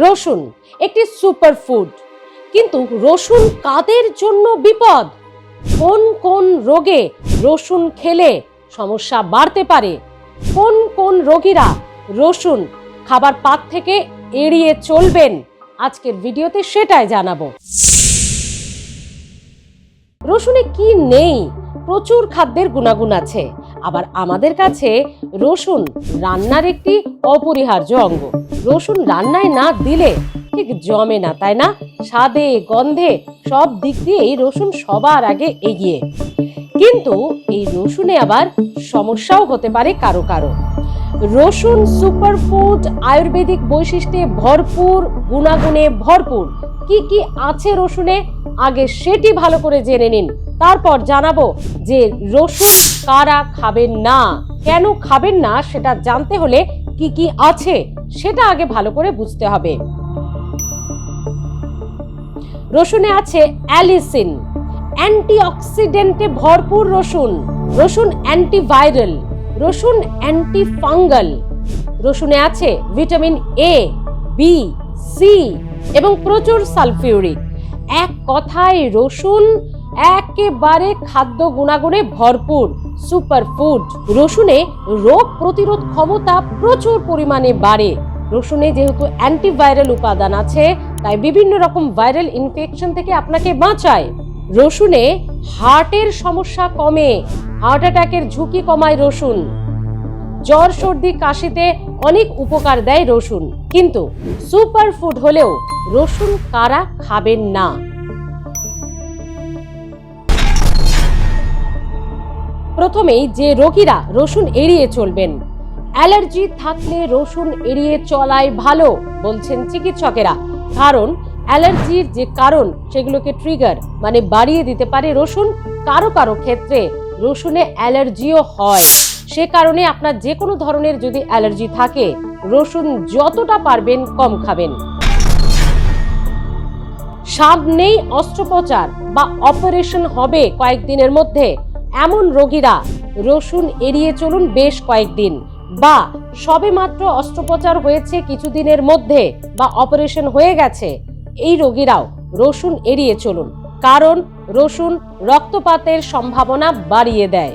রসুন, একটি super food কিন্তু রসুন কাদের জন্য বিপদ? কোন কোন রোগে রসুন খেলে সমস্যা বাড়তে পারে? কোন কোন রোগীরা রসুন খাবার পাত থেকে এড়িয়ে চলবেন? আজকের ভিডিওতে সেটাই জানাব। রসুনে কি নেই? প্রচুর খাদ্যের গুণাগুণ আছে। আবার আমাদের কাছে রসুন রান্নার একটি অপরিহার্য অঙ্গ। রসুন রান্নায় না দিলে ঠিক জমে না, তাই না? স্বাদে, গন্ধে সব দিক দিয়েই রসুন সবার আগে এগিয়ে। কিন্তু এই রসুনে আবার সমস্যাও হতে পারে কারও কারও। রসুন সুপারফুড আয়ুর্বেদিক বৈশিষ্ট্যে ভরপুর, গুণাগুণে ভরপুর। কি কি আছে রসুনে? আগে সেটি ভালো করে জেনে নিন। তারপর জানাব যে রসুন কারা খাবেন না? কেন খাবেন না? সেটা জানতে হলে কি কি আছে সেটা আগে ভালো করে বুঝতে হবে। রসুনে আছে অ্যালিসিন, অ্যান্টিঅক্সিডেন্টে ভরপুর রসুন রসুন অ্যান্টিভাইরাল, রসুন অ্যান্টি ফাঙ্গাল রসুনে আছে ভিটামিন এ, বি, সি এবং প্রচুর সালফিউরিক। এক কথায় রসুন একেবারে খাদ্য গুণাগুণে ভরপুর সুপারফুড রসুনে রোগ প্রতিরোধ ক্ষমতা প্রচুর পরিমাণে বাড়ে। রসুনে যেহেতু অ্যান্টিভাইরাল উপাদান আছে, তাই বিভিন্ন রকম ভাইরাল ইনফেকশন থেকে আপনাকে বাঁচায়। রসুনে হার্টের সমস্যা কমে হার্ট অ্যাটাকের ঝুঁকি কমায় রসুন। জ্বর, সর্দি, কাশিতে অনেক উপকার দেয় রসুন। কিন্তু সুপার ফুড হলেও রসুন কারা খাবেন না? প্রথমেই যে রোগীরা রসুন এড়িয়ে চলবেন। অ্যালার্জি থাকলে রসুন এড়িয়ে চলাই ভালো, বলছেন চিকিৎসকেরা। কারণ, অ্যালার্জির যে কারণ, সেগুলোকে ট্রিগার মানে বাড়িয়ে দিতে পারে রসুন কারও কারও ক্ষেত্রে। রসুনে অ্যালার্জিও হয়। সে কারণে আপনার যে কোনো ধরনের যদি অ্যালার্জি থাকে, রসুন যতটা পারবেন কম খাবেন। সামনেই অস্ত্রোপচার বা অপারেশন হবে কয়েকদিনের মধ্যে। এমন রোগীরা রসুন এড়িয়ে চলুন বেশ কয়েকদিন। বা, সবেমাত্র অস্ত্রোপচার হয়েছে কিছুদিনের মধ্যে বা অপারেশন হয়ে গেছে, এই রোগীরাও রসুন এড়িয়ে চলুন, কারণ রসুন রক্তপাতের সম্ভাবনা বাড়িয়ে দেয়।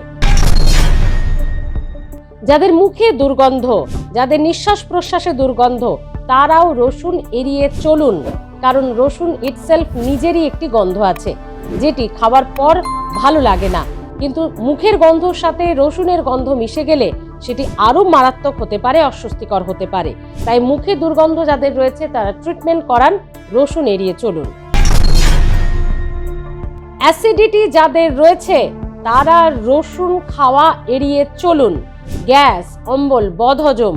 যাদের মুখে দুর্গন্ধ, যাদের নিঃশ্বাস প্রশ্বাসে দুর্গন্ধ, তারাও রসুন এড়িয়ে চলুন, কারণ রসুন ইটসেলফ নিজেরই একটি গন্ধ আছে, যেটি খাওয়ার পর ভালো লাগে না। কিন্তু মুখের গন্ধর সাথে রসুনের গন্ধ মিশে গেলে সেটি আরও মারাত্মক হতে পারে, অস্বস্তিকর হতে পারে। তাই মুখে দুর্গন্ধ যাদের রয়েছে, তারা ট্রিটমেন্ট করান, রসুন এড়িয়ে চলুন। অ্যাসিডিটি যাদের রয়েছে, তারা রসুন খাওয়া এড়িয়ে চলুন। গ্যাস অম্বল, বদহজম,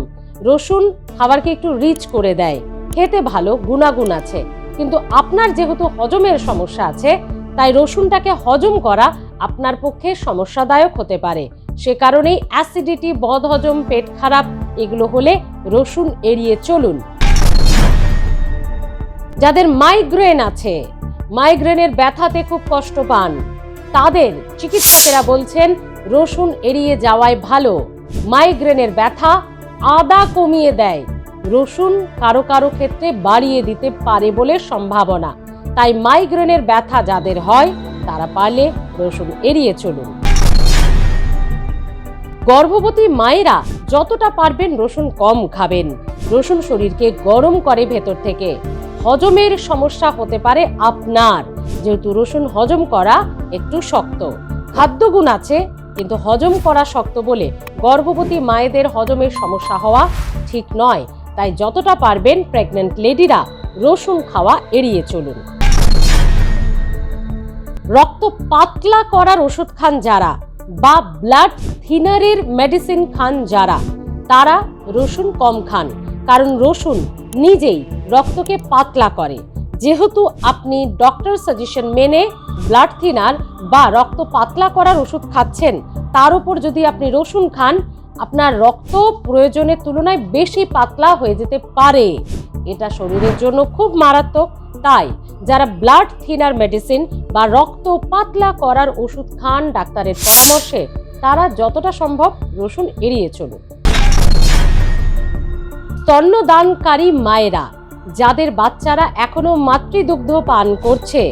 রসুন খাবারকে একটু রিচ করে দেয়। খেতে ভালো, গুণাগুণ আছে। কিন্তু আপনার যেহেতু হজমের সমস্যা আছে, তাই রসুনটাকে হজম করা আপনার পক্ষে সমস্যাদায়ক হতে পারে। সে কারণেই অ্যাসিডিটি, বদহজম, পেট খারাপ, এগুলো হলে রসুন এড়িয়ে চলুন। যাদের মাইগ্রেন আছে, মাইগ্রেনের ব্যথাতে খুব কষ্ট পান, তাদের চিকিৎসকেরা বলছেন রসুন এড়িয়ে যাওয়াই ভালো। মাইগ্রেনের ব্যথা আদা কমিয়ে দেয়। রসুন কারও কারও ক্ষেত্রে বাড়িয়ে দিতে পারে বলে সম্ভাবনা। তাই মাইগ্রেনের ব্যথা যাদের হয় তারা পারলে রসুন এড়িয়ে চলুন। গর্ভবতী মায়েরা যতটা পারবেন রসুন কম খাবেন। রসুন শরীরকে গরম করে ভেতর থেকে। হজমের সমস্যা হতে পারে আপনার। যেহেতু রসুন হজম করা একটু শক্ত। খাদ্যগুণ আছে, কিন্তু হজম করা শক্ত বলে গর্ভবতী মায়েদের হজমের সমস্যা হওয়া ঠিক নয়। তাই যতটা পারবেন প্রেগনেন্ট লেডিরা রসুন খাওয়া এড়িয়ে চলুন। রক্ত পাতলা করার ওষুধ খান যারা বা ব্লাড থিনারের মেডিসিন খান যারা, তারা রসুন কম খান, কারণ রসুন নিজেই রক্তকে পাতলা করে। যেহেতু আপনি ডক্টর সাজেশন মেনে ব্লাড থিনার বা রক্ত পাতলা করার ওষুধ খাচ্ছেন, তার উপর যদি আপনি রসুন খান, আপনার রক্ত প্রয়োজনের তুলনায় বেশি পাতলা হয়ে যেতে পারে। এটা শরীরের জন্য খুব মারাত্মক। তাই যারা ব্লাড থিনার মেডিসিন বা রক্ত পাতলা করার ওষুধ খান ডাক্তারের পরামর্শে, তারা যতটা সম্ভব রসুন এড়িয়ে চলুন। স্তন্যদানকারী মায়েরা, যাদের বাচ্চারা এখনও মাতৃদুগ্ধ পান করছে,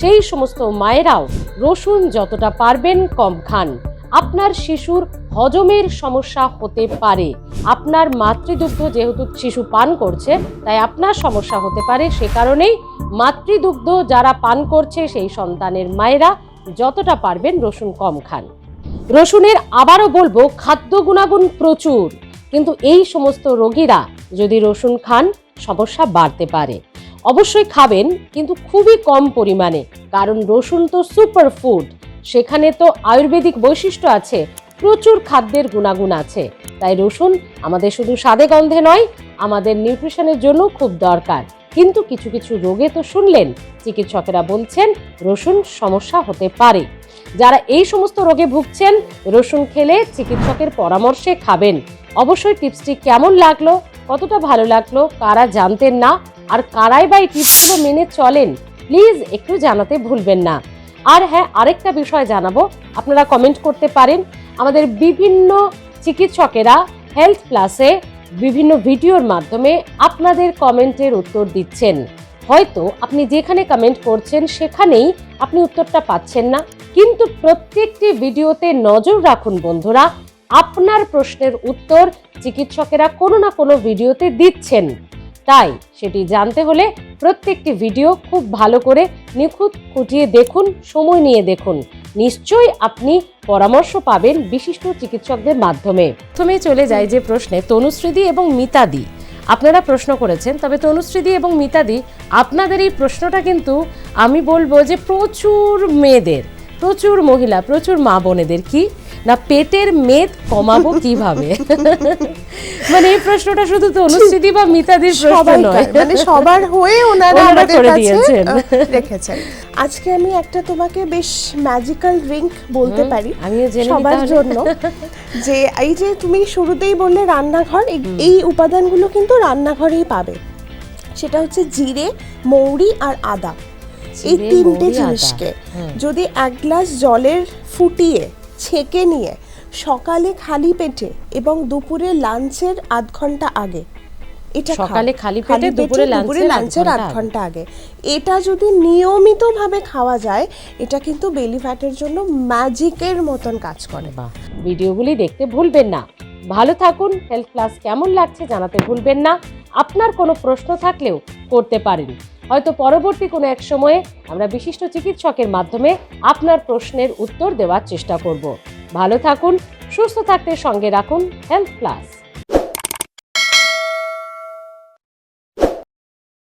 সেই সমস্ত মায়েরাও রসুন যতটা পারবেন কম খান। আপনার শিশুর হজমের সমস্যা হতে পারে। আপনার মাতৃদুগ্ধ যেহেতু শিশু পান করছে, তাই আপনার সমস্যা হতে পারে। সে কারণেই মাতৃদুগ্ধ যারা পান করছে, সেই সন্তানের মায়েরা যতটা পারবেন রসুন কম খান। রসুনের আবারও বলব, খাদ্য গুণাগুণ প্রচুর। কিন্তু এই সমস্ত রোগীরা যদি রসুন খান, সমস্যা বাড়তে পারে। অবশ্যই খাবেন, কিন্তু খুবই কম পরিমাণে। কারণ রসুন তো সুপার ফুড সেখানে তো আয়ুর্বেদিক বৈশিষ্ট্য আছে। প্রচুর খাদ্যের গুণাগুণ আছে। তাই রসুন আমাদের শুধু স্বাদে গন্ধে নয়, আমাদের নিউট্রিশনের জন্য খুব দরকার। কিন্তু কিছু কিছু রোগে তো শুনলেন, চিকিৎসকেরা বলছেন রসুন সমস্যা হতে পারে। যারা এই সমস্ত রোগে ভুগছেন, রসুন খেলে চিকিৎসকের পরামর্শে খাবেন। অবশ্যই টিপসটি কেমন লাগল, কতটা ভালো লাগল, কারা জানতেন না, আর কারাই বা এই টিপসগুলো মেনে চলেন, প্লিজ একটু জানাতে ভুলবেন না। আর হ্যাঁ আরেকটা বিষয় জানাব। আপনারা কমেন্ট করতে পারেন। আমাদের বিভিন্ন চিকিৎসকেরা হেলথ প্লাসে বিভিন্ন ভিডিওর মাধ্যমে আপনাদের কমেন্টের উত্তর দিচ্ছেন। হয়তো আপনি যেখানে কমেন্ট করছেন, সেখানেই আপনি উত্তরটা পাচ্ছেন না। কিন্তু প্রত্যেকটি ভিডিওতে নজর রাখুন বন্ধুরা, আপনার প্রশ্নের উত্তর চিকিৎসকেরা কোনো না কোনো ভিডিওতে দিচ্ছেন। তাই সেটি জানতে হলে প্রত্যেকটি ভিডিও খুব ভালো করে নিখুঁত খুঁটিয়ে দেখুন, সময় নিয়ে দেখুন। নিশ্চয়ই আপনি পরামর্শ পাবেন বিশিষ্ট চিকিৎসকদের মাধ্যমে। প্রথমে চলে যায় যে প্রশ্নে, তনুশ্রীদি এবং মিতাদি। আপনারা প্রশ্ন করেছেন, তবে তনুশ্রীদি এবং মিতাদি, আপনাদের এই প্রশ্নটা কিন্তু আমি বলব যে প্রচুর মেয়েদের, প্রচুর মহিলা, প্রচুর মা বোনেদের কি না পেটের মেদ কমাবো কীভাবে? মানে এই প্রশ্নটা শুধু তনুশ্রীদি বা মিতাদির প্রশ্ন নয়। মানে সবার হয়ে ওনারা আমাদের কাছে। রেখেছেন। আজকে আমি একটা তোমাকে বেশ ম্যাজিক্যাল ড্রিঙ্ক বলতে পারি সবার জন্য। যে এই যে তুমি শুরুতেই বললে রান্নাঘর এই- উপাদানগুলো কিন্তু রান্নাঘরেই পাবে। সেটা হচ্ছে জিরে মৌরি আর আদা। এই তিনটে জিনিসকে যদি এক গ্লাস জলের ফুটিয়ে ছেঁকে নিয়ে সকালে খালি পেটে এবং দুপুরে লাঞ্চের আধ ঘণ্টা আগে। এটা। সকালে খালি পেটে, দুপুরে লাঞ্চের আধ ঘণ্টা আগে। এটা যদি নিয়মিতভাবে খাওয়া যায় এটা কিন্তু বেলি ফ্যাটের জন্য ম্যাজিকের মতন কাজ করে। বাহ ভিডিওগুলি দেখতে ভুলবেন না। ভালো থাকুন হেলথ ক্লাস কেমন লাগছে জানাতে ভুলবেন না। আপনার কোনো প্রশ্ন থাকলেও করতে পারেন। হয়তো পরবর্তী কোনো এক সময়ে আমরা বিশিষ্ট চিকিৎসকের মাধ্যমে আপনার প্রশ্নের উত্তর দেওয়ার চেষ্টা করব। ভালো থাকুন, সুস্থ থাকতে সঙ্গে রাখুন হেলথ প্লাস